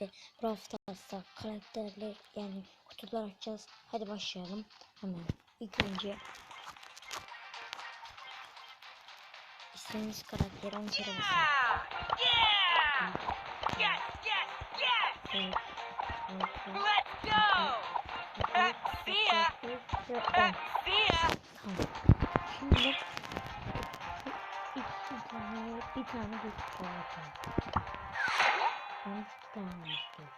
birlikte Brawl Stars'ta karakterle yani kutular açacağız. Hadi başlayalım hemen. İlk önce istediğiniz karakteri 10 kere. Let's go! Uh, see ya! Ve Uh, 10. see ya! Tamam. Şimdi iki tane bir tane bir tane. Ben iki tane istiyorum.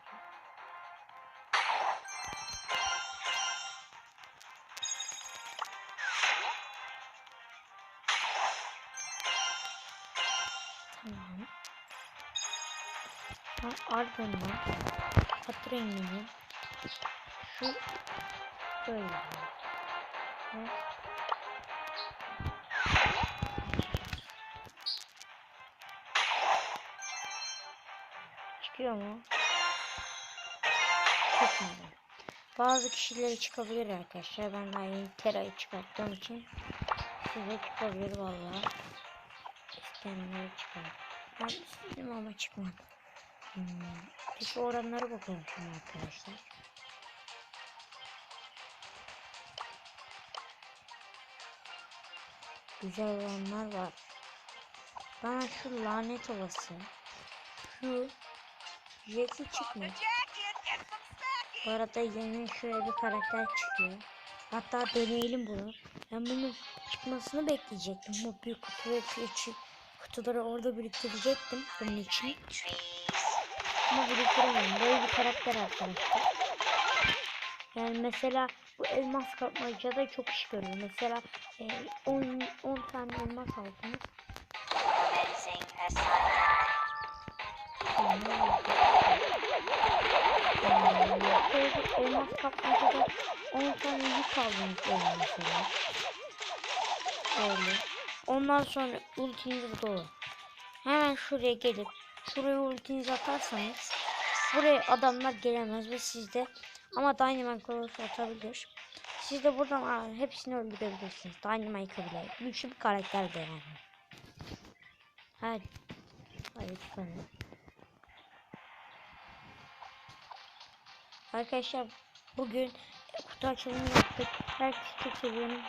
Tamam. Ha, ardından hat şu böyle. Evet. Çıkıyor mu? Çıkmadı. Bazı kişileri çıkabilir arkadaşlar. Ben daha yeni Tera'yı çıkarttığım için size çıkabilir vallahi. İsteyenlere çıkar. Ben istedim ama çıkmadı. Hmm. Peki oranlara bakalım şimdi arkadaşlar. Güzel olanlar var. Bana şu lanet olası. Şu Jet'i çıkmıyor. Bu arada yeni şöyle bir karakter çıkıyor. Hatta deneyelim bunu. Ben bunun çıkmasını bekleyecektim. Bu büyük kutu ve kutuları orada biriktirecektim bunun için. Ama biriktiremedim. Böyle bir karakter arkadaşlar. Yani mesela bu elmas kapmacada çok iş görüyor. Mesela e, 10, 10 tane elmas aldınız. Commencing Şöyle elmas kapmacada 10 tane yük aldınız öyle mesela. Öyle. Ondan sonra ultiniz dolu. Hemen şuraya gelip şuraya ultinizi atarsanız buraya adamlar gelemez ve sizde ama Dynamite Cross atabilir. Siz de buradan aa, hepsini öldürebilirsiniz. Dynamite bile. Güçlü bir karakter de yani. Hadi. Hadi çıkalım. Arkadaşlar bugün kutu açılımı yaptık. Herkese çok seviyorum.